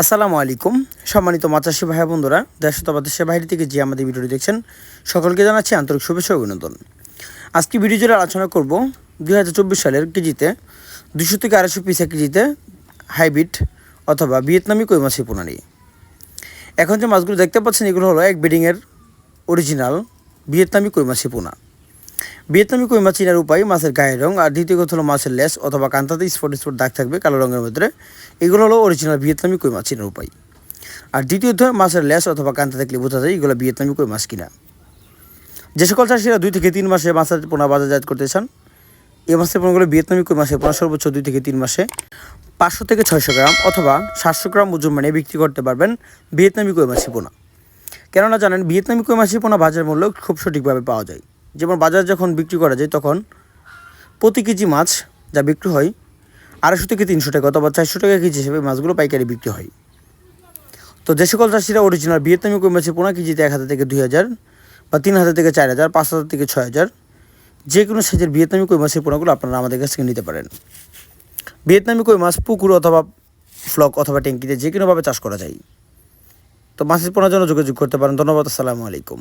আসসালামু আলাইকুম। সম্মানিত মাচাসী ভাই বন্ধুরা দেশ অথবা দেশের বাইরে থেকে যে আমাদের ভিডিওটি দেখছেন, সকলকে জানাচ্ছি আন্তরিক শুভেচ্ছা অভিনন্দন। আজকে ভিডিও জুড়ে আলোচনা করব দুই হাজার চব্বিশ সালের কেজিতে দুশো থেকে আড়াইশো পিসা কেজিতে হাইব্রিড অথবা ভিয়েতনামি কই মাছের পোনা এখন যে মাছগুলো দেখতে পাচ্ছেন, এগুলো হলো এক বিডিংয়ের অরিজিনাল ভিয়েতনামি কই মাছের পোনা। ভিয়েতনামি কই মাছ চিনার উপায়, মাছের গায়ের রং, আর দ্বিতীয় কথা হলো মাছের লেস অথবা কান্তাতে স্পট স্পট দাগ থাকবে কালো রঙের মধ্যে এগুলো হলো অরিজিনাল ভিয়েতনামি কই মাছ চিনার উপায়। আর দ্বিতীয়ত মাছের লেস অথবা কান্তা দেখলে বোঝা যায় এগুলো ভিয়েতনামি কই মাছ কিনা। যে সকল চাষিরা দুই থেকে তিন মাসে মাছের পোনা বাজারজাত করতে চান, এ মাছের পোনাগুলো ভিয়েতনামি কই মাছের পোনা সর্বোচ্চ দুই থেকে তিন মাসে পাঁচশো থেকে ছয়শো গ্রাম অথবা সাতশো গ্রাম ওজন মানে বিক্রি করতে পারবেন ভিয়েতনামি কই মাছের পোনা। কেননা জানেন, ভিয়েতনামি কই মাছের পোনা বাজার মূল্য খুব সঠিকভাবে পাওয়া যায়। যেমন বাজার যখন বিক্রি করা যায় তখন প্রতি কেজি মাছ যা বিক্রি হয় আড়াইশো থেকে তিনশো টাকা অথবা চারশো টাকা কেজি হিসেবে মাছগুলো পাইকারি বিক্রি হয়। তো যে সকল চাষিরা অরিজিনাল ভিয়েতনামি কই মাছের পোনা কেজিতে এক হাজার থেকে দুই হাজার বা তিন হাজার থেকে চার হাজার, পাঁচ হাজার থেকে ছয় হাজার, যে কোনো সাইজের ভিয়েতনামি কই মাছের পোনাগুলো আপনারা আমাদের কাছ থেকে নিতে পারেন। ভিয়েতনামি কই মাছ, পুকুর অথবা ফ্লক অথবা ট্যাঙ্কিতে যে কোনোভাবে চাষ করা যায়। তো মাছের পোনার জন্য যোগাযোগ করতে পারেন। ধন্যবাদ, আসসালামু আলাইকুম।